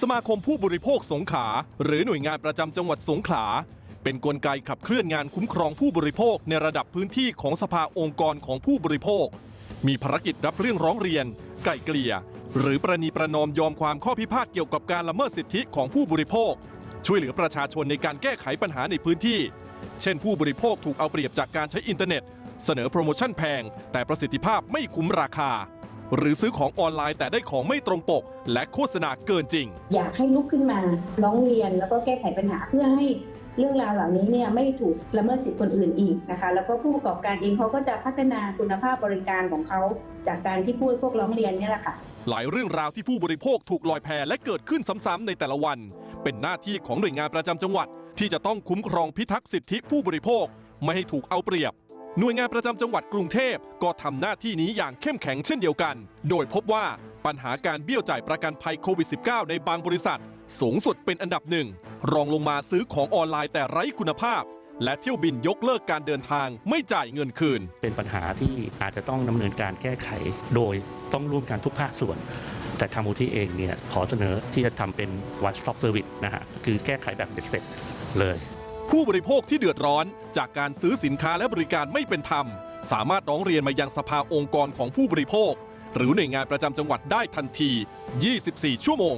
สมาคมผู้บริโภคสงขลาหรือหน่วยงานประจำจังหวัดสงขลาเป็นนกลไกขับเคลื่อนงานคุ้มครองผู้บริโภคในระดับพื้นที่ของสภาองค์กรของผู้บริโภค มีภารกิจรับเรื่องร้องเรียน ไก่เกลี่ย หรือประนีประนอมยอมความข้อพิพาทเกี่ยวกับการละเมิดสิทธิของผู้บริโภค ช่วยเหลือประชาชนในการแก้ไขปัญหาในพื้นที่ เช่นผู้บริโภคถูกเอาเปรียบจากการใช้อินเทอร์เน็ต เสนอโปรโมชั่นแพง แต่ประสิทธิภาพไม่คุ้มราคา หรือซื้อของออนไลน์แต่ได้ของไม่ตรงปก และโฆษณาเกินจริง อยากให้ลุกขึ้นมาร้องเรียนแล้วก็แก้ไขปัญหาเพื่อให้เรื่องราวเหล่านี้เนี่ยไม่ถูกละเมิดสิทธิคนอื่นอีกนะคะ แล้วก็ผู้ประกอบการเองเขาก็จะพัฒนาคุณภาพบริการของเขาจากการที่ผู้บริโภคร้องเรียนเนี่ยแหละค่ะ หลายเรื่องราวที่ผู้บริโภคถูกลอยแพและเกิดขึ้นซ้ำๆในแต่ละวัน เป็นหน้าที่ของหน่วยงานประจำจังหวัด ที่จะต้องคุ้มครองพิทักษ์สิทธิผู้บริโภค ไม่ให้ถูกเอาเปรียบ หน่วยงานประจำจังหวัดกรุงเทพก็ทำหน้าที่นี้อย่างเข้มแข็งเช่นเดียวกัน โดยพบว่าปัญหาการเบี้ยวจ่ายประกันภัยโควิด -19 ในบางบริษัท สูงสุดเป็นอันดับหนึ่ง รองลงมาซื้อของออนไลน์แต่ไร้คุณภาพ และเที่ยวบินยกเลิกการเดินทางไม่จ่ายเงินคืน เป็นปัญหาที่อาจจะต้องดำเนินการแก้ไข โดยต้องร่วมกันทุกภาคส่วนแต่ทางมูลที่เองเนี่ยขอเสนอที่จะทำเป็น one stop service นะฮะคือแก้ไขแบบเบ็ดเสร็จเลย ผู้บริโภคที่เดือดร้อนจากการซื้อสินค้าและบริการไม่เป็นธรรม สามารถร้องเรียนมายังสภาองค์กรของผู้บริโภค หรือหน่วยงานประจำจังหวัดได้ทันที 24 ชั่วโมง